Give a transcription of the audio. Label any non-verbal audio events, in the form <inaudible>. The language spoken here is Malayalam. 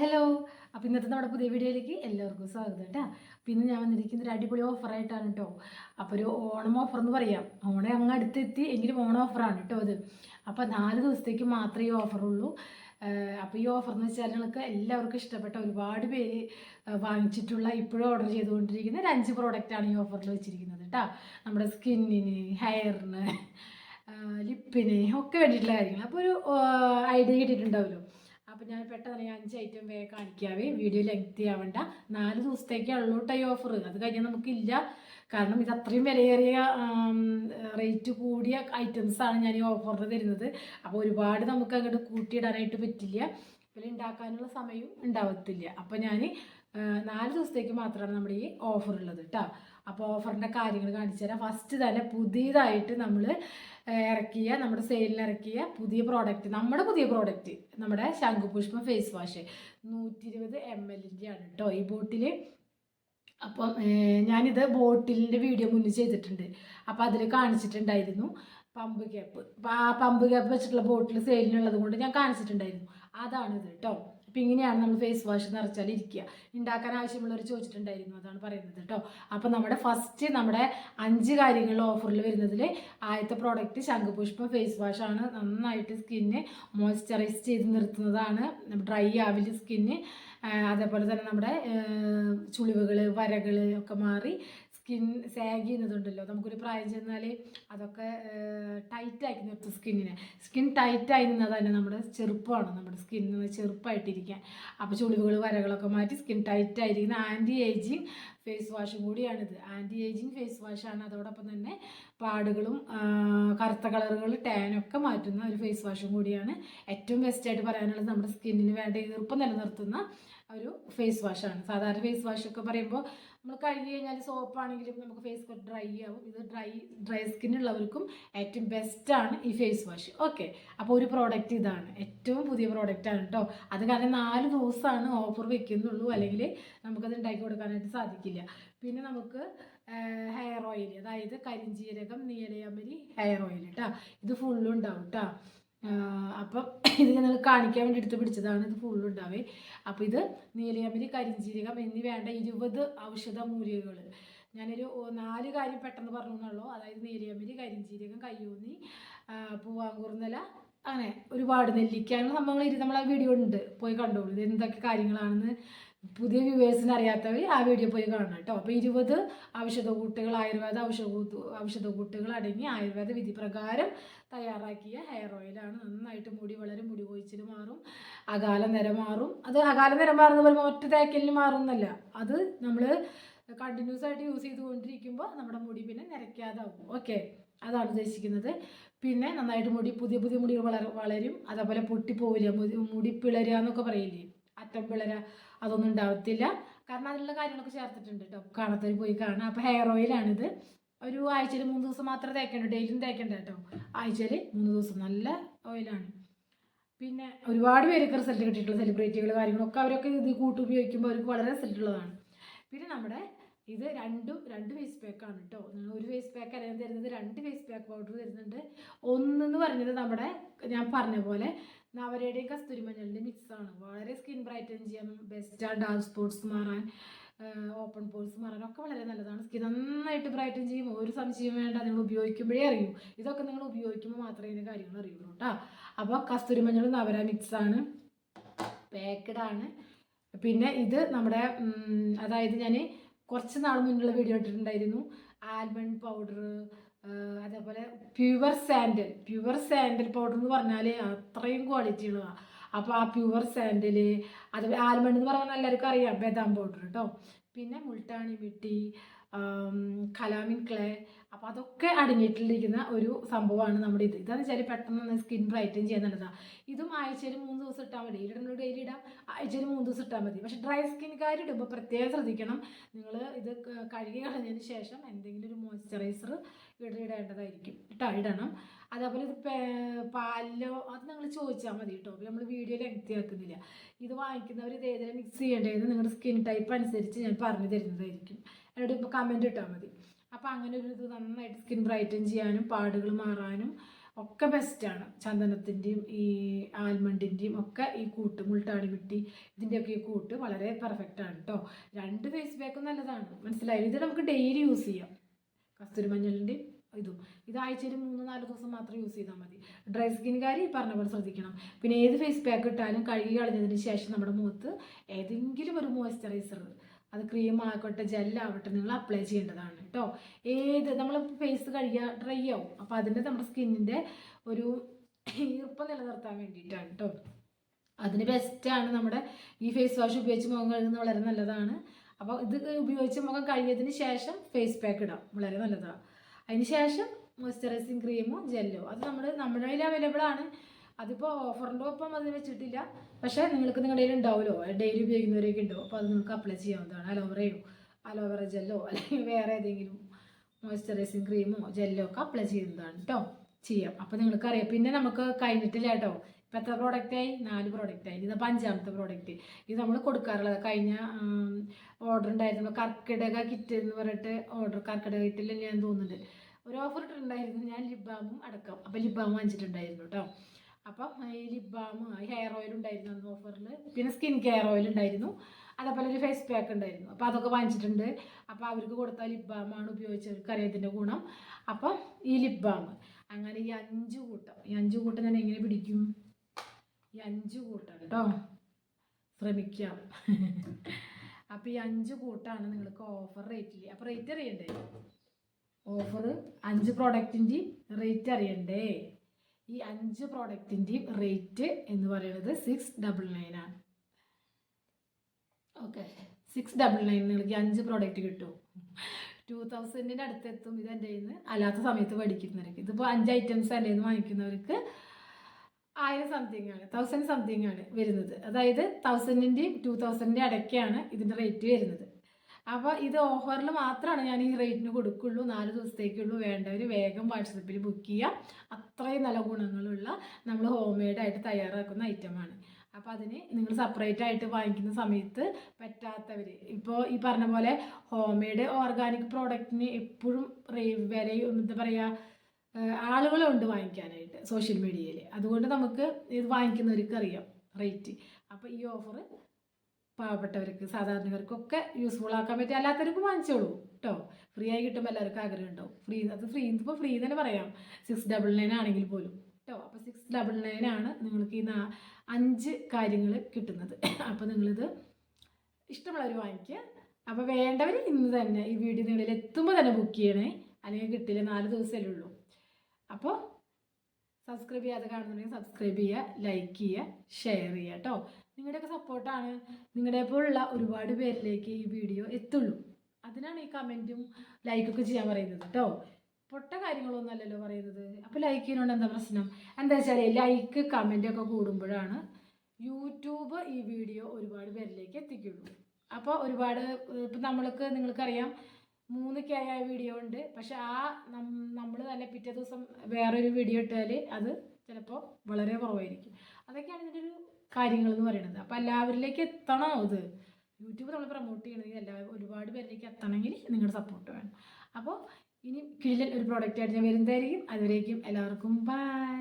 ഹലോ. അപ്പോൾ ഇന്നത്തെ നമ്മുടെ പുതിയ വീഡിയോയിലേക്ക് എല്ലാവർക്കും സ്വാഗതം കേട്ടോ. ഇന്ന് ഞാൻ വന്നിരിക്കുന്ന ഒരു അടിപൊളി ഓഫറായിട്ടാണ് കേട്ടോ. അപ്പോൾ ഒരു ഓണം ഓഫർ എന്ന് പറയാം. ഓണം അങ്ങ് അടുത്തെത്തി എങ്കിലും ഓണം ഓഫറാണ് കേട്ടോ അത് അപ്പോൾ നാല് ദിവസത്തേക്ക് മാത്രമേ ഈ ഓഫറുള്ളൂ അപ്പോൾ ഈ ഓഫർ എന്ന് വെച്ചാൽ നിങ്ങൾക്ക് എല്ലാവർക്കും ഇഷ്ടപ്പെട്ട ഒരുപാട് പേര് വാങ്ങിച്ചിട്ടുള്ള ഇപ്പോഴും ഓർഡർ ചെയ്തുകൊണ്ടിരിക്കുന്ന ഒരു അഞ്ച് പ്രോഡക്റ്റാണ് ഈ ഓഫറിൽ വെച്ചിരിക്കുന്നത് കേട്ടോ. നമ്മുടെ സ്കിന്നിന് ഹെയറിന് ലിപ്പിന് ഒക്കെ വേണ്ടിയിട്ടുള്ള കാര്യങ്ങൾ. അപ്പോൾ ഒരു ഐഡിയ കിട്ടിയിട്ടുണ്ടാവുമല്ലോ. അപ്പോൾ ഞാൻ പെട്ടെന്ന് ഞാൻ അഞ്ച് ഐറ്റം വേ കാണിക്കാവേ. വീഡിയോ ലെങ്ത് ആവണ്ട. നാല് ദിവസത്തേക്കേ കേട്ടോ ഈ ഓഫർ അത് കഴിഞ്ഞാൽ നമുക്കില്ല. കാരണം ഇത് അത്രയും വിലയേറിയ റേറ്റ് കൂടിയ ഐറ്റംസ് ആണ് ഞാൻ ഈ ഓഫറിൽ തരുന്നത്. അപ്പോൾ ഒരുപാട് നമുക്ക് അങ്ങോട്ട് കൂട്ടിയിടാനായിട്ട് പറ്റില്ല. പിന്നെ ഉണ്ടാക്കാനുള്ള സമയവും ഉണ്ടാവത്തില്ല. അപ്പോൾ ഞാൻ നാല് ദിവസത്തേക്ക് മാത്രമാണ് നമ്മുടെ ഈ ഓഫർ ഉള്ളത് കേട്ടോ അപ്പോൾ ഓഫറിന്റെ കാര്യങ്ങൾ കാണിച്ചു തരാം. ഫസ്റ്റ് തന്നെ പുതിയതായിട്ട് നമ്മൾ ഇറക്കിയ നമ്മുടെ സെയിലിൽ ഇറക്കിയ പുതിയ പ്രോഡക്റ്റ് നമ്മുടെ പുതിയ പ്രോഡക്റ്റ് നമ്മുടെ ശംഖുപുഷ്പം ഫേസ് വാഷ് നൂറ്റി ഇരുപത് എം എല്ലിന്റെ ആണ് കേട്ടോ ഈ ബോട്ടിൽ അപ്പം ഞാനിത് ബോട്ടിലിന്റെ വീഡിയോ മുന്നിൽ ചെയ്തിട്ടുണ്ട്. അപ്പോൾ അതിൽ കാണിച്ചിട്ടുണ്ടായിരുന്നു പമ്പ് ക്യാപ്പ് ആ പമ്പ് ക്യാപ്പ് വെച്ചിട്ടുള്ള ബോട്ടിൽ സെയിലിനുള്ളത് കൊണ്ട് ഞാൻ കാണിച്ചിട്ടുണ്ടായിരുന്നു. അതാണിത് കേട്ടോ അപ്പം ഇങ്ങനെയാണ് നമ്മൾ ഫേസ് വാഷ് നിറച്ചാൽ ഇരിക്കുക. ഉണ്ടാക്കാൻ ആവശ്യമുള്ളവർ ചോദിച്ചിട്ടുണ്ടായിരുന്നു. അതാണ് പറയുന്നത് കേട്ടോ അപ്പം നമ്മുടെ ഫസ്റ്റ് നമ്മുടെ അഞ്ച് കാര്യങ്ങൾ ഓഫറിൽ വരുന്നതിൽ ആദ്യത്തെ പ്രോഡക്റ്റ് ശംഖുപുഷ്പം ഫേസ് വാഷാണ് നന്നായിട്ട് സ്കിന്ന് മോയ്സ്ചറൈസ് ചെയ്ത് നിർത്തുന്നതാണ്. ഡ്രൈ ആവില്ല സ്കിന്ന് അതേപോലെ തന്നെ നമ്മുടെ ചുളിവുകൾ വരകൾ ഒക്കെ മാറി സ്കിൻ സാഗ് ചെയ്യുന്നതുണ്ടല്ലോ. നമുക്കൊരു പ്രായം ചെന്നാൽ അതൊക്കെ ടൈറ്റാക്കി നിർത്തും സ്കിന്നിനെ. സ്കിൻ ടൈറ്റായി നിന്നാൽ തന്നെ നമ്മുടെ ചെറുപ്പമാണ് നമ്മുടെ സ്കിന്നിന് ചെറുപ്പമായിട്ടിരിക്കാൻ അപ്പോൾ ചുളിവുകൾ വരകളൊക്കെ മാറ്റി സ്കിൻ ടൈറ്റായിരിക്കുന്ന ആന്റി ഏജിങ് ഫേസ് വാഷും കൂടിയാണിത്. ആന്റി ഏജിങ് ഫേസ് വാഷാണ് അതോടൊപ്പം തന്നെ പാടുകളും കറുത്ത കളറുകൾ ടാനൊക്കെ മാറ്റുന്ന ഒരു ഫേസ് വാഷും കൂടിയാണ് ഏറ്റവും ബെസ്റ്റായിട്ട് പറയാനുള്ളത്. നമ്മുടെ സ്കിന്നിന് വേണ്ട ഈർപ്പം നിലനിർത്തുന്ന ഒരു ഫേസ് വാഷാണ്. സാധാരണ ഫേസ് വാഷൊക്കെ പറയുമ്പോൾ നമ്മൾ കഴുകി കഴിഞ്ഞാൽ സോപ്പാണെങ്കിലും നമുക്ക് ഫേസ് ഡ്രൈ ആവും. ഇത് ഡ്രൈ ഡ്രൈ സ്കിൻ സ്കിന്നുള്ളവർക്കും ഏറ്റവും ബെസ്റ്റാണ് ഈ ഫേസ് വാഷ് ഓക്കെ അപ്പോൾ ഒരു പ്രോഡക്റ്റ് ഇതാണ്. ഏറ്റവും പുതിയ പ്രോഡക്റ്റാണ് കേട്ടോ അത് കാരണം നാല് ദിവസമാണ് ഓഫർ വെക്കുന്നുള്ളൂ. അല്ലെങ്കിൽ നമുക്കത് ഉണ്ടാക്കി കൊടുക്കാനായിട്ട് സാധിക്കില്ല. പിന്നെ നമുക്ക് ഹെയർ ഓയിൽ അതായത് കരിഞ്ചീരകം നീലയമരി ഹെയർ ഓയിൽ കേട്ടോ ഇത് ഫുള്ളും ഉണ്ടാവും കേട്ടോ അപ്പം <coughs> ഇത് ഞങ്ങൾ കാണിക്കാൻ വേണ്ടി എടുത്ത് പിടിച്ചതാണ്. ഇത് ഫുള്ള് ഉണ്ടാവേ. അപ്പോൾ ഇത് നീലയമരി കരിഞ്ചീരകം എന്നീ വേണ്ട ഇരുപത് ഔഷധ മൂലികകൾ ഞാനൊരു നാല് കാര്യം പെട്ടെന്ന് പറഞ്ഞു അതായത് നീലയമരി കരിഞ്ചീരകം കയ്യൂന്നി ആ, അങ്ങനെ ഒരുപാട് നെല്ലിക്കാനുള്ള സംഭവങ്ങൾ ഇരുന്ന് നമ്മൾ ആ വീഡിയോ ഉണ്ട്. പോയി കണ്ടോളൂ. ഇത് എന്തൊക്കെ കാര്യങ്ങളാണെന്ന് പുതിയ വ്യൂവേഴ്സിന് അറിയാത്തവർ ആ വീഡിയോ പോയി കാണണം കേട്ടോ. അപ്പോൾ ഇരുപത് ഔഷധ കൂട്ടുകൾ ആയുർവേദ ഔഷധ ഔഷധ കൂട്ടുകൾ അടങ്ങി ആയുർവേദ വിധി പ്രകാരം തയ്യാറാക്കിയ ഹെയർ ഓയിലാണ് നന്നായിട്ട് മുടി വളരെ മുടി കൊഴിച്ചിൽ മാറും അകാല നിര മാറും. അത് അകാല നിര മാറുന്ന പോലെ ഒറ്റ തേക്കലിന് മാറുന്നല്ല. അത് നമ്മൾ കണ്ടിന്യൂസ് ആയിട്ട് യൂസ് ചെയ്തുകൊണ്ടിരിക്കുമ്പോൾ നമ്മുടെ മുടി പിന്നെ നിരക്കാതാവും. ഓക്കെ അതാണ് ഉദ്ദേശിക്കുന്നത്. പിന്നെ നന്നായിട്ട് മുടി പുതിയ പുതിയ മുടികൾ വളരും. അതേപോലെ പൊട്ടിപ്പോവില്ല മുടി പിളരുക എന്നൊക്കെ പറയില്ലേ? അറ്റം പിളര അതൊന്നും ഉണ്ടാവത്തില്ല. കാരണം അതിലുള്ള കാര്യങ്ങളൊക്കെ ചേർത്തിട്ടുണ്ട് കേട്ടോ കാണത്തിൽ പോയി കാണാം. അപ്പോൾ ഹെയർ ഓയിലാണിത് ഒരു ആഴ്ചയിൽ മൂന്ന് ദിവസം മാത്രമേ തേക്കേണ്ടൂ ഡെയിലിയും തേക്കേണ്ട കേട്ടോ ആഴ്ചയിൽ മൂന്ന് ദിവസം. നല്ല ഓയിലാണ് പിന്നെ ഒരുപാട് പേർക്ക് റിസൾട്ട് കിട്ടിയിട്ടുള്ള സെലിബ്രിറ്റികൾ കാര്യങ്ങളൊക്കെ അവരൊക്കെ ഇത് കൂട്ടി ഉപയോഗിക്കുമ്പോൾ അവർക്ക് വളരെ റിസൾട്ട് ഉള്ളതാണ്. പിന്നെ നമ്മുടെ ഇത് രണ്ടും രണ്ട് ഫേസ് പാക്കാണ് കേട്ടോ ട്ടോ. ഒരു ഫേസ് പാക്ക് അല്ലെങ്കിൽ തരുന്നത് രണ്ട് ഫേസ് പാക്ക് പൗഡർ തരുന്നുണ്ട്. ഒന്നെന്ന് പറഞ്ഞത് നമ്മുടെ ഞാൻ പറഞ്ഞ പോലെ നവരയുടെയും കസ്തൂരി മഞ്ഞളിന്റെ മിക്സാണ് വളരെ സ്കിൻ ബ്രൈറ്റൻ ചെയ്യാൻ ബെസ്റ്റാണ് ഡാർക്ക് സ്പോട്ട്സ് മാറാൻ ഓപ്പൺ പോൾസ് മാറാൻ ഒക്കെ വളരെ നല്ലതാണ്. സ്കിൻ നന്നായിട്ട് ബ്രൈറ്റൻ ചെയ്യും. ഒരു സംശയം വേണ്ട. നിങ്ങൾ ഉപയോഗിക്കുമ്പോഴേ അറിയൂ. ഇതൊക്കെ നിങ്ങൾ ഉപയോഗിക്കുമ്പോൾ മാത്രമേ ഇതിന്റെ കാര്യങ്ങൾ അറിയുള്ളൂ കേട്ടോ അപ്പോൾ കസ്തൂരി മഞ്ഞൾ നവര മിക്സാണ് പാക്കഡ് ആണ്. പിന്നെ ഇത് നമ്മുടെ അതായത് ഞാൻ കുറച്ച് നാൾ മുന്നുള്ള വീഡിയോ ഇട്ടിട്ടുണ്ടായിരുന്നു. ആൽമണ്ട് പൗഡർ അതേപോലെ pure sandal pure sandal powder എന്ന് പറഞ്ഞാൽ അത്രയും ക്വാളിറ്റി ഉള്ളതാ അപ്പോൾ ആ പ്യുവർ സാൻഡൽ അതുപോലെ ആൽമണ്ട് എന്ന് പറഞ്ഞാൽ എല്ലാവർക്കും അറിയാം ബദാം പൗഡർ കേട്ടോ പിന്നെ മുൾട്ടാണി മിട്ടി കലാമിൻ ക്ലേ അപ്പോൾ അതൊക്കെ അടങ്ങിയിട്ടിരിക്കുന്ന ഒരു സംഭവമാണ് നമ്മുടെ ഇത്. ഇതെന്ന് വെച്ചാൽ പെട്ടെന്ന് സ്കിൻ ബ്രൈറ്റൻ ചെയ്യാൻ നല്ലതാണ് ഇതും ആഴ്ചയിൽ മൂന്ന് ദിവസം ഇട്ടാൽ മതി. ഇടനമ്മൾ ഡെയിലി ഇടാം. ആഴ്ചയിൽ മൂന്ന് ദിവസം ഇട്ടാൽ മതി. പക്ഷേ ഡ്രൈ സ്കിൻകാർ ഇടുമ്പോൾ പ്രത്യേകം ശ്രദ്ധിക്കണം. നിങ്ങൾ ഇത് കഴുകി കളഞ്ഞതിന് ശേഷം എന്തെങ്കിലും ഒരു മോയ്സ്ചറൈസർ ഇടേണ്ടതായിരിക്കും. ഇട്ടാ ഇടണം. അതേപോലെ ഇത് പാലിലോ അത് നിങ്ങൾ ചോദിച്ചാൽ മതി കേട്ടോ. നമ്മൾ വീഡിയോ ലെങ്തി ആക്കുന്നില്ല. ഇത് വാങ്ങിക്കുന്നവർ ഇത് ഏതെങ്കിലും മിക്സ് ചെയ്യേണ്ടതെന്ന് നിങ്ങളുടെ സ്കിൻ ടൈപ്പ് അനുസരിച്ച് ഞാൻ പറഞ്ഞു തരുന്നതായിരിക്കും. എന്നോട് ഇപ്പോൾ കമന്റ് ഇട്ടാൽ മതി. അപ്പോൾ അങ്ങനെ ഒരു ഇത് നന്നായിട്ട് സ്കിൻ ബ്രൈറ്റൻ ചെയ്യാനും പാടുകൾ മാറാനും ഒക്കെ ബെസ്റ്റാണ് ചന്ദനത്തിന്റെയും ഈ ആൽമണ്ടിന്റെയും ഒക്കെ ഈ കൂട്ട് മുൾട്ടാണി വിട്ടി ഇതിന്റെയൊക്കെ ഈ കൂട്ട് വളരെ പെർഫെക്റ്റ് ആണ് കേട്ടോ രണ്ട് ഫേസ് പാക്കും നല്ലതാണ്. മനസ്സിലായി? ഇത് നമുക്ക് ഡെയിലി യൂസ് ചെയ്യാം. കസ്തൂരി മഞ്ഞളിന്റെയും ഇതും. ഇത് ആഴ്ചയിൽ മൂന്ന് നാല് ദിവസം മാത്രം യൂസ് ചെയ്താൽ മതി. ഡ്രൈ സ്കിൻകാർ ഈ പറഞ്ഞ പോലെ ശ്രദ്ധിക്കണം. പിന്നെ ഏത് ഫേസ് പാക്ക് ഇട്ടാലും കഴുകി കളഞ്ഞതിന് ശേഷം നമ്മുടെ മുഖത്ത് ഏതെങ്കിലും ഒരു മോയ്സ്ചറൈസർ അത് ക്രീം ആകട്ടെ ജെല്ലാവട്ടെ നിങ്ങൾ അപ്ലൈ ചെയ്യേണ്ടതാണ് കേട്ടോ. ഏത് നമ്മൾ ഫേസ് കഴുകിയാൽ ഡ്രൈ ആവും. അപ്പോൾ അതിന്റെ നമ്മുടെ സ്കിന്നിന്റെ ഒരു ഈർപ്പം നിലനിർത്താൻ വേണ്ടിയിട്ടാണ് കേട്ടോ. അതിന് ബെസ്റ്റാണ് നമ്മുടെ ഈ ഫേസ് വാഷ് ഉപയോഗിച്ച് മുഖം കഴുകുന്നത് വളരെ നല്ലതാണ്. അപ്പോൾ ഇത് ഉപയോഗിച്ച് മുഖം കഴുകിയതിന് ശേഷം ഫേസ് പാക്ക് ഇടാം. വളരെ നല്ലതാണ് അതിന് ശേഷം മോയ്സ്ചറൈസിങ് ക്രീമോ ജെല്ലോ അത് നമ്മൾ നമ്മുടെ കയ്യിൽ അവൈലബിൾ ആണ്. അതിപ്പോൾ ഓഫറിന്റെ ഒപ്പം അത് വെച്ചിട്ടില്ല. പക്ഷേ നിങ്ങൾക്ക് നിങ്ങളുടെ ഉണ്ടാവുമല്ലോ. ഡെയിലി ഉപയോഗിക്കുന്നവരൊക്കെ ഉണ്ടോ? അപ്പോൾ അത് നിങ്ങൾക്ക് അപ്ലൈ ചെയ്യാവുന്നതാണ്. അലോവറയോ അലോവറ ജെല്ലോ അല്ലെങ്കിൽ വേറെ ഏതെങ്കിലും മോയ്സ്ചറൈസിങ് ക്രീമോ ജെല്ലോ ഒക്കെ അപ്ലൈ ചെയ്യുന്നതാണ് കേട്ടോ ചെയ്യാം. അപ്പോൾ നിങ്ങൾക്കറിയാം. പിന്നെ നമുക്ക് കഴിഞ്ഞിട്ടില്ല കേട്ടോ ഇപ്പം എത്ര പ്രോഡക്റ്റായി നാല് പ്രോഡക്റ്റായി ഇത് അഞ്ചാമത്തെ പ്രോഡക്റ്റ് ഇത് നമ്മൾ കൊടുക്കാറുള്ളത് കഴിഞ്ഞ ഓർഡർ ഉണ്ടായിരുന്നു. കർക്കിടക കിറ്റ് എന്ന് പറഞ്ഞിട്ട് ഓർഡർ കർക്കിടക കിറ്റിൽ ഞാൻ തോന്നുന്നുണ്ട്. ഒരു ഓഫർ ഇട്ടിട്ടുണ്ടായിരുന്നു. ഞാൻ ലിബാമും ബാമും അടക്കം. അപ്പോൾ ലിബാമും വാങ്ങിച്ചിട്ടുണ്ടായിരുന്നു കേട്ടോ അപ്പം ഈ ലിപ് ബാം ഹെയർ ഓയിൽ ഉണ്ടായിരുന്നു അന്ന് ഓഫറിൽ പിന്നെ സ്കിൻ കെയർ ഓയിൽ ഉണ്ടായിരുന്നു. അതേപോലെ ഒരു ഫേസ് പാക്ക് ഉണ്ടായിരുന്നു. അപ്പോൾ അതൊക്കെ വാങ്ങിച്ചിട്ടുണ്ട്. അപ്പോൾ അവർക്ക് കൊടുത്ത ലിപ് ബാമാണ് ഉപയോഗിച്ചവർക്ക് അറിയാം ഇതിന്റെ ഗുണം. അപ്പം ഈ ലിപ് ബാം അങ്ങനെ ഈ അഞ്ച് കൂട്ടം ഈ അഞ്ച് കൂട്ടം ഞാൻ എങ്ങനെ പിടിക്കും? ഈ അഞ്ച് കൂട്ടം കേട്ടോ. ശ്രമിക്കാം. <laughs> അപ്പോൾ ഈ അഞ്ച് കൂട്ടാണ് നിങ്ങൾക്ക് ഓഫർ റേറ്റിൽ അപ്പോൾ റേറ്റ് അറിയണ്ടേ? ഓഫർ അഞ്ച് പ്രോഡക്റ്റിന്റെ റേറ്റ് അറിയണ്ടേ? ഈ അഞ്ച് പ്രോഡക്റ്റിന്റെയും റേറ്റ് എന്ന് പറയുന്നത് സിക്സ് ഡബിൾ നയൻ ആണ്. ഓക്കെ സിക്സ് ഡബിൾ നയൻ നിങ്ങൾക്ക് അഞ്ച് പ്രോഡക്റ്റ് കിട്ടും. ടു തൗസൻഡിന്റെ അടുത്തെത്തും ഇത് എന്റെ കയ്യിൽ നിന്ന് അല്ലാത്ത സമയത്ത് പഠിക്കുന്നവർക്ക് ഇതിപ്പോൾ അഞ്ച് ഐറ്റംസ് എന്റെ നിന്ന് വാങ്ങിക്കുന്നവർക്ക് ആയിരം സംതിങ് ആണ്. തൗസൻഡ് സംതിങ് ആണ് വരുന്നത്. അതായത് തൗസൻഡിന്റെയും ടു തൗസൻഡിന്റെ ഇടയ്ക്കാണ് ഇതിന്റെ റേറ്റ് വരുന്നത്. അപ്പോൾ ഇത് ഓഫറിൽ മാത്രമാണ് ഞാൻ ഈ റേറ്റിന് കൊടുക്കുള്ളൂ. നാല് ദിവസത്തേക്കുള്ളൂ വേണ്ടവർ വേഗം വാട്സപ്പിൽ ബുക്ക് ചെയ്യുക അത്രയും നല്ല ഗുണങ്ങളുള്ള നമ്മൾ ഹോം മെയ്ഡായിട്ട് തയ്യാറാക്കുന്ന ഐറ്റമാണ് അപ്പോൾ അതിന് നിങ്ങൾ സെപ്പറേറ്റ് ആയിട്ട് വാങ്ങിക്കുന്ന സമയത്ത് പറ്റാത്തവർ ഇപ്പോൾ ഈ പറഞ്ഞ പോലെ ഹോം മെയ്ഡ് ഓർഗാനിക് പ്രോഡക്റ്റിന് എപ്പോഴും വിലയും എന്താ പറയുക ആളുകളുണ്ട് വാങ്ങിക്കാനായിട്ട് സോഷ്യൽ മീഡിയയിൽ അതുകൊണ്ട് നമുക്ക് ഇത് വാങ്ങിക്കുന്നവർക്ക് അറിയാം റേറ്റ് അപ്പോൾ ഈ ഓഫർ പാവപ്പെട്ടവർക്ക് സാധാരണക്കാർക്കൊക്കെ യൂസ്ഫുൾ ആക്കാൻ പറ്റും അല്ലാത്തവർക്ക് വാങ്ങിച്ചോളൂ കേട്ടോ ഫ്രീ ആയി കിട്ടുമ്പോൾ എല്ലാവർക്കും ആഗ്രഹം ഉണ്ടാവും. ഫ്രീ അത് ഫ്രീ ഇപ്പോൾ ഫ്രീ തന്നെ പറയാം. സിക്സ് ഡബിൾ നയൻ ആണെങ്കിൽ പോലും കേട്ടോ അപ്പോൾ സിക്സ് ഡബിൾ നയൻ ആണ് നിങ്ങൾക്ക് ഈ അഞ്ച് കാര്യങ്ങൾ കിട്ടുന്നത്. അപ്പോൾ നിങ്ങളിത് ഇഷ്ടമുള്ളവർ വാങ്ങിക്കുക. അപ്പോൾ വേണ്ടവർ ഇന്ന് തന്നെ ഈ വീഡിയോ നിങ്ങളിൽ എത്തുമ്പോൾ തന്നെ ബുക്ക് ചെയ്യണേ. അല്ലെങ്കിൽ കിട്ടില്ല നാല് ദിവസമല്ലേ ഉള്ളൂ. അപ്പോൾ സബ്സ്ക്രൈബ് ചെയ്യാതെ കാണുന്നുണ്ടെങ്കിൽ സബ്സ്ക്രൈബ് ചെയ്യുക ലൈക്ക് ചെയ്യുക ഷെയർ ചെയ്യുക കേട്ടോ നിങ്ങളുടെയൊക്കെ സപ്പോർട്ടാണ് നിങ്ങളുടെ പോലുള്ള ഒരുപാട് പേരിലേക്ക് ഈ വീഡിയോ എത്തുള്ളൂ. അതിനാണ് ഈ കമന്റും ലൈക്കൊക്കെ ചെയ്യാൻ പറയുന്നത് കേട്ടോ പൊട്ട കാര്യങ്ങളൊന്നും അല്ലല്ലോ പറയുന്നത്. അപ്പോൾ ലൈക്ക് ചെയ്യുന്നതുകൊണ്ട് എന്താ പ്രശ്നം? എന്താ വെച്ചാൽ ലൈക്ക് കമന്റൊക്കെ കൂടുമ്പോഴാണ് യൂട്യൂബ് ഈ വീഡിയോ ഒരുപാട് പേരിലേക്ക് എത്തിക്കുള്ളൂ. അപ്പോൾ ഒരുപാട് ഇപ്പം നമ്മൾക്ക് നിങ്ങൾക്കറിയാം മൂന്ന് കെ ആയ വീഡിയോ ഉണ്ട്. പക്ഷെ ആ നമ്മൾ തന്നെ പിറ്റേ ദിവസം വേറൊരു വീഡിയോ ഇട്ടാൽ അത് ചിലപ്പോൾ വളരെ കുറവായിരിക്കും. അതൊക്കെയാണ് ഇതിന്റെ ഒരു കാര്യങ്ങൾ എന്ന് പറയുന്നത്. അപ്പോൾ എല്ലാവരിലേക്ക് എത്തണോ ഇത്? യൂട്യൂബ് നമ്മൾ പ്രൊമോട്ട് ചെയ്യണമെങ്കിൽ എല്ലാവരും ഒരുപാട് പേരിലേക്ക് എത്തണമെങ്കിൽ നിങ്ങളുടെ സപ്പോർട്ട് വേണം. അപ്പോൾ ഇനി കിഴിൽ ഒരു പ്രോഡക്റ്റ് ആയിട്ട് ഞാൻ വരുന്നതായിരിക്കും. അതുവരേക്കും എല്ലാവർക്കും ബൈ